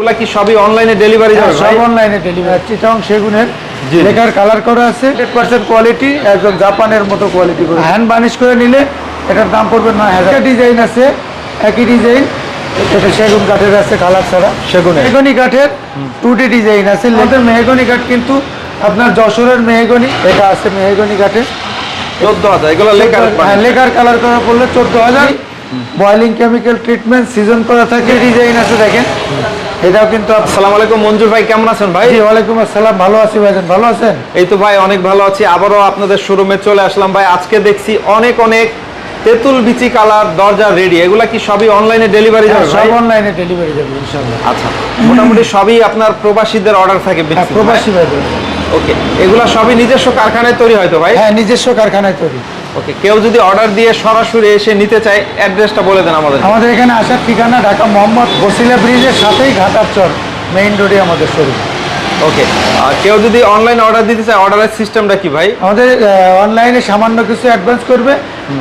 এগুলা কি সবই অনলাইনে ডেলিভারি যাবে হ্যাঁ, সব অনলাইনে ডেলিভারি চিটং সেগুনের জি। লেখার কালার করা আছে। হান্ড্রেড পার্সেন্ট কোয়ালিটি একদম জাপানের মতো কোয়ালিটি করে। হ্যান্ড বার্নিশ করে নিলে এটার দাম পড়বে নয় হাজার। ডিজাইন আছে একই ডিজাইন এটা সেগুন কাঠের আছে কালার ছাড়া। সেগুনের। মেহগনি কাঠের টু ডিজাইন আছে। আমাদের মেহগনি কাঠ কিন্তু আপনার যশোরের মেহগনি এটা আছে মেহগনি কাঠের। চোদ্দ হাজার এগুলো লেখার হ্যাঁ লেখার কালার করা পড়লে চোদ্দ হাজার। বয়েলিং কেমিক্যাল ট্রিটমেন্ট সিজন করা থাকে ডিজাইন আছে দেখেন। এটাও কিন্তু আসসালামু আলাইকুম মঞ্জুর ভাই কেমন আছেন ভাই? ওয়ালাইকুম আসসালাম ভালো আছি ভাইজান ভালো আছেন? এই তো ভাই অনেক ভালো আছি। আবারও আপনাদের শোরুমে চলে আসলাম ভাই। আজকে দেখছি অনেক অনেক তেঁতুল বিচি কালার দরজা রেডি এগুলা কি সবই অনলাইনে ডেলিভারি যাবে হ্যাঁ, সব অনলাইনে ডেলিভারি যাবে ইনশাআল্লাহ। আচ্ছা মোটামুটি সবই আপনার প্রবাসীদের অর্ডার থাকে হ্যাঁ প্রবাসী ভাইজান ওকে এগুলা সবই নিজস্ব কারখানায় তৈরি হয়তো ভাই? হ্যাঁ নিজস্ব কারখানায় তৈরি। ওকে কেউ যদি অর্ডার দিয়ে সরাসরি এসে নিতে চায় অ্যাড্রেসটা বলে দেন আমাদের আমাদের এখানে আসার ঠিকানা ঢাকা মোহাম্মদ বসিলা ব্রিজের সাথেই ঘাটার চর মেইন রোডে আমাদের শোরুম ওকে আর কেউ যদি অনলাইন অর্ডার দিতে চায় অর্ডারের সিস্টেমটা কি ভাই? আমাদের অনলাইনে সামান্য কিছু অ্যাডভান্স করবে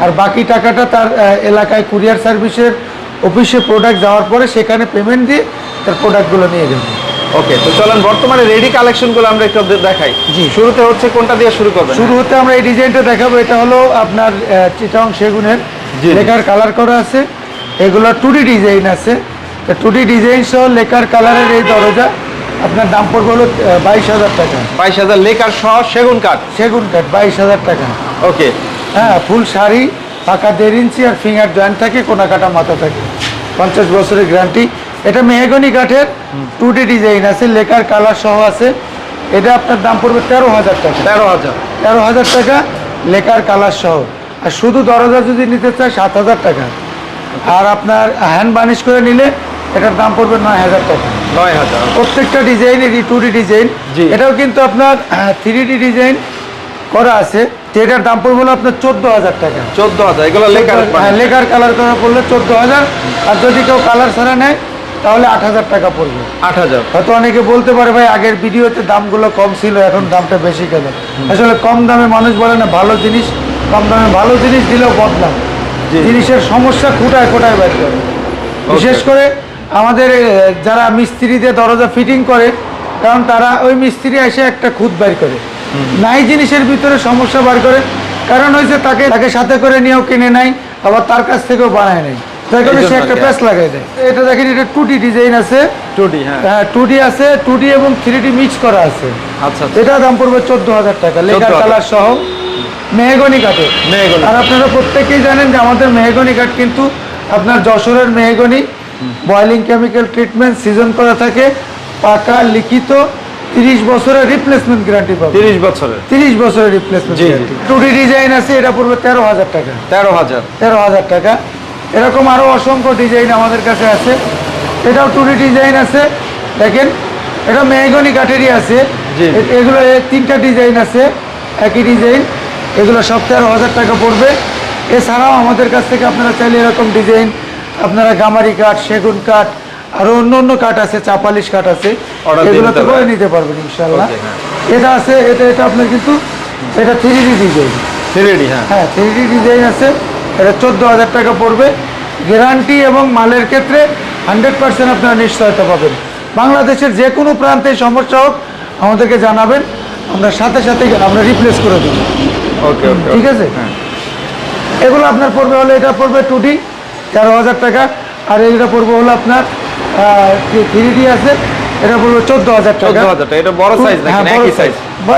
আর বাকি টাকাটা তার এলাকায় কুরিয়ার সার্ভিসের অফিসে প্রোডাক্ট যাওয়ার পরে সেখানে পেমেন্ট দিয়ে তার প্রোডাক্টগুলো নিয়ে যাবে। ওকে তো চলেন বর্তমানে রেডি কালেকশনগুলো আমরা একটু দেখাই। জি। শুরুতে হচ্ছে কোনটা দিয়ে শুরু করবেন? শুরু হতে আমরা এই ডিজাইনটা দেখাবো এটা হলো আপনার চিটাং সেগুনের। লেখার কালার করা আছে। এগুলো টুডি ডিজাইন আছে। টু ডি ডিজাইন সহ লেখার কালারের এই দরজা আপনার দাম পড়বে হলো বাইশ হাজার টাকা। বাইশ হাজার লেকার সহ সেগুন কাঠ? সেগুন কাঠ বাইশ হাজার টাকা। ওকে হ্যাঁ ফুল শাড়ি পাকা দেড় ইঞ্চি আর ফিঙ্গার জয়েন্ট থাকে কোনা কাটা মাথা থাকে। পঞ্চাশ বছরের গ্যারান্টি এটা মেহগনি কাঠের টু ডিজাইন আছে লেখার কালার সহ আছে। এটা আপনার দাম পড়বে তেরো হাজার টাকা। তেরো হাজার। তেরো হাজার টাকা লেখার কালার সহ। আর শুধু দরজা যদি নিতে চায় সাত হাজার টাকা। আর আপনার হ্যান্ড বার্নিশ করে নিলে এটার দাম পড়বে নয় হাজার টাকা। নয় হাজার। প্রত্যেকটা ডিজাইন এটি টু ডি ডিজাইন। এটাও কিন্তু আপনার থ্রি ডি ডিজাইন করা আছে। এটার দাম পড়বে হলো আপনার চোদ্দ হাজার টাকা। চোদ্দ হাজার। এগুলো লেখার হ্যাঁ লেখার কালার করা পড়লে চোদ্দ হাজার। আর যদি কেউ কালার ছাড়া নেয় তাহলে আট হাজার টাকা পড়বে। আট হাজার। হয়তো অনেকে বলতে পারে ভাই আগের ভিডিওতে দামগুলো কম ছিল এখন দামটা বেশি কেন? আসলে কম দামে মানুষ বলে না ভালো জিনিস কম দামে ভালো জিনিস দিলেও বদলাম। জিনিসের সমস্যা কোটায় কোটায় বের করে? বিশেষ করে আমাদের যারা মিস্ত্রিতে দরজা ফিটিং করে কারণ তারা ওই মিস্ত্রি এসে একটা খুদ বের করে। নাই জিনিসের ভিতরে সমস্যা বার করে কারণ হয়েছে তাকে তাকে সাথে করে নিয়েও কিনে নাই আবার তার কাছ থেকেও বানায় নেই। এই সে একটা আর প্যাচ লাগাই দেয়। এটা দেখেন এটা টুটি ডিজাইন আছে। টুডি হ্যাঁ। হ্যাঁ টু আছে টু এবং থ্রি মিক্স করা আছে। আচ্ছা আচ্ছা। এটা দাম পড়বে চোদ্দ হাজার টাকা। লেখার কালার সহ মেহগনি কাঠে মেহগনি। আর আপনারা প্রত্যেকেই জানেন যে আমাদের মেহগনি কাঠ কিন্তু আপনার যশোরের mahogany boiling chemical treatment season করা থাকে। পাকা লিখিত তিরিশ বছরের রিপ্লেসমেন্ট গ্যারান্টি পাবে। তিরিশ বছরের। তিরিশ বছরের রিপ্লেসমেন্ট জি, জি। টু ডি ডিজাইন আছে এটা পড়বে তেরো হাজার টাকা। তেরো হাজার। তেরো হাজার টাকা। এরকম আরও অসংখ্য ডিজাইন আমাদের কাছে আছে। এটাও টুরি ডিজাইন আছে। দেখেন এটা মেহগনি কাঠেরই আছে। এগুলো তিনটা ডিজাইন আছে একই ডিজাইন এগুলো সব তেরো হাজার টাকা পড়বে। এছাড়াও আমাদের কাছ থেকে আপনারা চাইলে এরকম ডিজাইন আপনারা গামারি কাঠ সেগুন কাঠ আরও অন্য অন্য কাঠ আছে চাপালিশ কাঠ আছে। এগুলো তো করে নিতে পারবেন ইনশাল্লাহ হ্যাঁ। এটা আছে এটা এটা আপনার কিন্তু এটা থ্রি ডি ডিজাইন থ্রি হ্যাঁ। হ্যাঁ থ্রি ডিজাইন আছে। এটা চোদ্দ হাজার টাকা পড়বে। গ্যারান্টি এবং মালের ক্ষেত্রে হান্ড্রেড পার্সেন্ট আপনারা নিশ্চয়তা পাবেন। বাংলাদেশের যে কোনো প্রান্তে সমস্যা হোক আমাদেরকে জানাবেন। আমরা সাথে সাথে আমরা রিপ্লেস করে দেব। ওকে ওকে ঠিক আছে? এগুলো আপনার পড়বে হলো এটা পড়বে টু ডি তেরো হাজার টাকা। আর এইটা পড়বে হলো আপনার থ্রি ডি আছে। এটা পড়বে চোদ্দ হাজার টাকা টাকা। এটা বড় সাইজ হ্যাঁ, নাকি একই সাইজ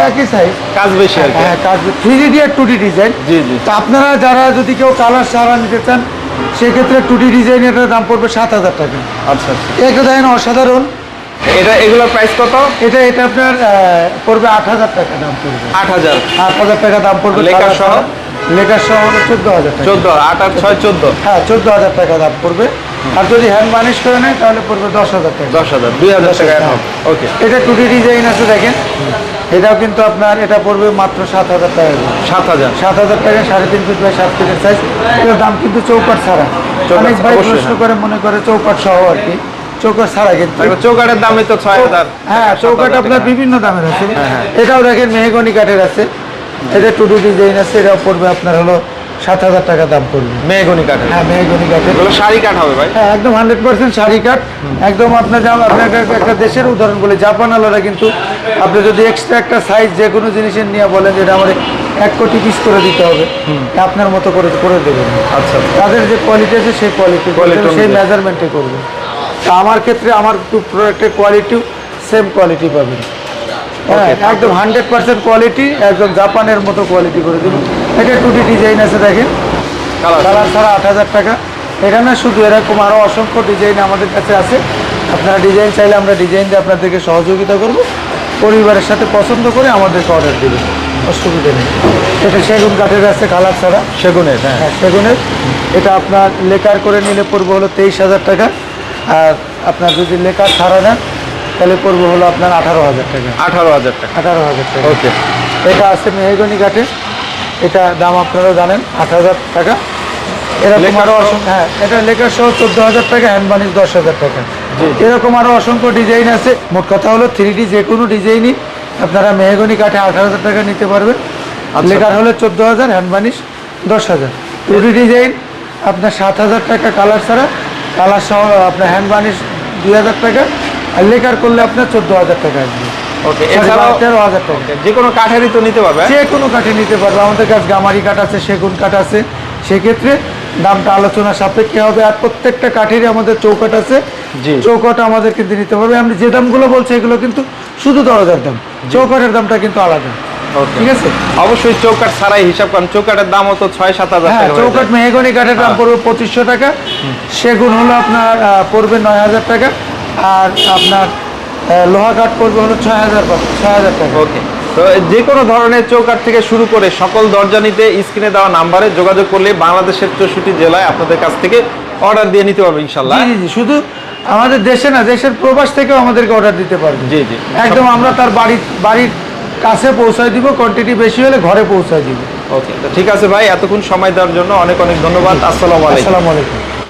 একই সাইজ কাজ বেশি আর হ্যাঁ কাজ থ্রি ডি আর টু ডি ডিজাইন জি জি। তা আপনারা যারা যদি কেউ কালার সারা নিতে চান সেক্ষেত্রে টু ডি ডিজাইনের দাম পড়বে সাত হাজার টাকা। আচ্ছা আচ্ছা। এটা দেখেন অসাধারণ। এটা এগুলোর প্রাইস কত? এটা এটা আপনার পড়বে আট হাজার টাকা দাম পড়বে। আট হাজার আট হাজার টাকা দাম পড়বে লেখা কালার সহ? ছাড়া। লেখা সহ চোদ্দ হাজার টাকা। চোদ্দ আট আট ছয় চোদ্দ। হ্যাঁ চোদ্দ হাজার টাকা দাম পড়বে। আর যদি হ্যান্ড মানিশ করে নেয় তাহলে পড়বে দশ হাজার টাকা। দশ হাজার দুই হাজার টাকা। ওকে এটা টু ডি ডিজাইন আছে দেখেন। এটাও কিন্তু আপনার এটা পড়বে মাত্র সাত হাজার টাকা। সাত হাজার। সাত হাজার টাকা সাড়ে তিন ফিট বাই সাত ফিটের সাইজ এটার দাম কিন্তু চৌকাট ছাড়া। অনেক ভাই প্রশ্ন হ্যাঁ। করে মনে করে চৌকাট সহ আর কি। চৌকাট ছাড়া কিন্তু। চৌকাটের দামই তো ছয় হাজার। হ্যাঁ চৌকাট আপনার বিভিন্ন দামের আছে। এটাও দেখেন মেহগনি কাঠের আছে। এটা ডিজাইন আছে এটাও পড়বে আপনার হলো সাত হাজার টাকা দাম পড়বে মেহগনি কাঠের হ্যাঁ মেহগনি কাঠের এগুলো শাড়ি কাঠ হবে ভাই? হ্যাঁ একদম হান্ড্রেড পার্সেন্ট শাড়ি কাঠ। একদম আপনার যেমন আপনাকে একটা- দেশের উদাহরণ বলে জাপান আলাদা কিন্তু আপনি যদি এক্সট্রা একটা সাইজ যে কোনো জিনিসের নিয়ে বলেন যেটা আমার এক কোটি পিস করে দিতে হবে আপনার মতো করে করে দেবেন। আচ্ছা। তাদের যে কোয়ালিটি আছে সেই কোয়ালিটি সেই মেজারমেন্টে করবে। তা আমার ক্ষেত্রে আমার প্রোডাক্টের কোয়ালিটিও সেম কোয়ালিটি পাবেন। হ্যাঁ একদম হান্ড্রেড পার্সেন্ট কোয়ালিটি একদম জাপানের মতো কোয়ালিটি করে দেবেন। এটা টুটি ডিজাইন আছে দেখেন। কালার ছাড়া। আট হাজার টাকা। এখানে শুধু এরকম আরও অসংখ্য ডিজাইন আমাদের কাছে আছে। আপনারা ডিজাইন চাইলে আমরা ডিজাইন দিয়ে আপনাদেরকে সহযোগিতা করব। পরিবারের সাথে পছন্দ করে আমাদেরকে অর্ডার দেবেন। অসুবিধা নেই। এটা সেগুন কাঠের আছে কালার ছাড়া। সেগুনের হ্যাঁ। হ্যাঁ সেগুনের। এটা আপনার লেকার করে নিলে পড়বে হলো তেইশ হাজার টাকা। আর আপনার যদি লেকার ছাড়া নেন তাহলে পড়বে হলো আপনার আঠারো হাজার টাকা। আঠারো হাজার টাকা। আঠারো হাজার টাকা। ওকে এটা আছে মেহগনি কাঠের। এটা দাম আপনারা জানেন আট হাজার টাকা। এরকম লেখার আরও অসংখ্য হ্যাঁ এটা লেখার সহ চোদ্দ হাজার টাকা হ্যান্ড বানিশ দশ হাজার টাকা। এরকম আরও অসংখ্য ডিজাইন আছে। মোট কথা হলো থ্রি ডি যে কোনো ডিজাইনই আপনারা মেহগনি কাঠে আট হাজার টাকা নিতে পারবেন। আচ্ছা। লেখার হলে চোদ্দ হাজার হ্যান্ড বানিশ দশ হাজার। টুডি ডিজাইন আপনার সাত হাজার টাকা কালার ছাড়া। কালার সহ আপনার হ্যান্ড বানিশ দুই হাজার টাকা। আর লেখার করলে আপনার চোদ্দ হাজার টাকা আসবে। ওকে এছাড়াও তেরো হাজার টাকা। যে কোনো কাঠেরই তো নিতে পারবে? যে কোনো কাঠে নিতে পারবে। আমাদের কাছে গামারি কাঠ আছে সেগুন কাঠ আছে। সেক্ষেত্রে দামটা আলোচনা সাপেক্ষে হবে। আর প্রত্যেকটা কাঠেরই আমাদের চৌকাঠ আছে। জি। চৌকাঠ আমাদের কিন্তু নিতে পারবে। আমি যে দামগুলো বলছি এগুলো কিন্তু শুধু দরজার দাম। চৌকাঠের দামটা কিন্তু আলাদা. ঠিক আছে? অবশ্যই চৌকাঠ ছাড়াই হিসাব করেন। তো ছয় সাত হাজার হ্যাঁ। মেহগনি কাঠের দাম হ্যাঁ। পড়বে পঁচিশশো টাকা। সেগুন হলো আপনার পড়বে নয় হাজার টাকা। আর আপনার লোহা কাঠ পড়বে হলো ছয় হাজার ছয় হাজার টাকা। ওকে। তো যে কোনো ধরনের চৌকাঠ থেকে শুরু করে সকল দরজা নিতে স্ক্রিনে দেওয়া নাম্বারে যোগাযোগ করলে বাংলাদেশের চৌষট্টি জেলায় আপনাদের কাছ থেকে অর্ডার দিয়ে নিতে পারবে ইনশাল্লাহ জি জি জি শুধু আমাদের দেশে না দেশের প্রবাস থেকেও আমাদেরকে অর্ডার দিতে পারবে। জি, জি। একদম আমরা তার বাড়ির বাড়ির কাছে পৌঁছায় দিব কোয়ান্টিটি বেশি হলে ঘরে পৌঁছায় দিব। ওকে তো ঠিক আছে ভাই এতক্ষণ সময় দেওয়ার জন্য অনেক অনেক ধন্যবাদ। আসসালামু আলাইকুম। আসসালামু আলাইকুম।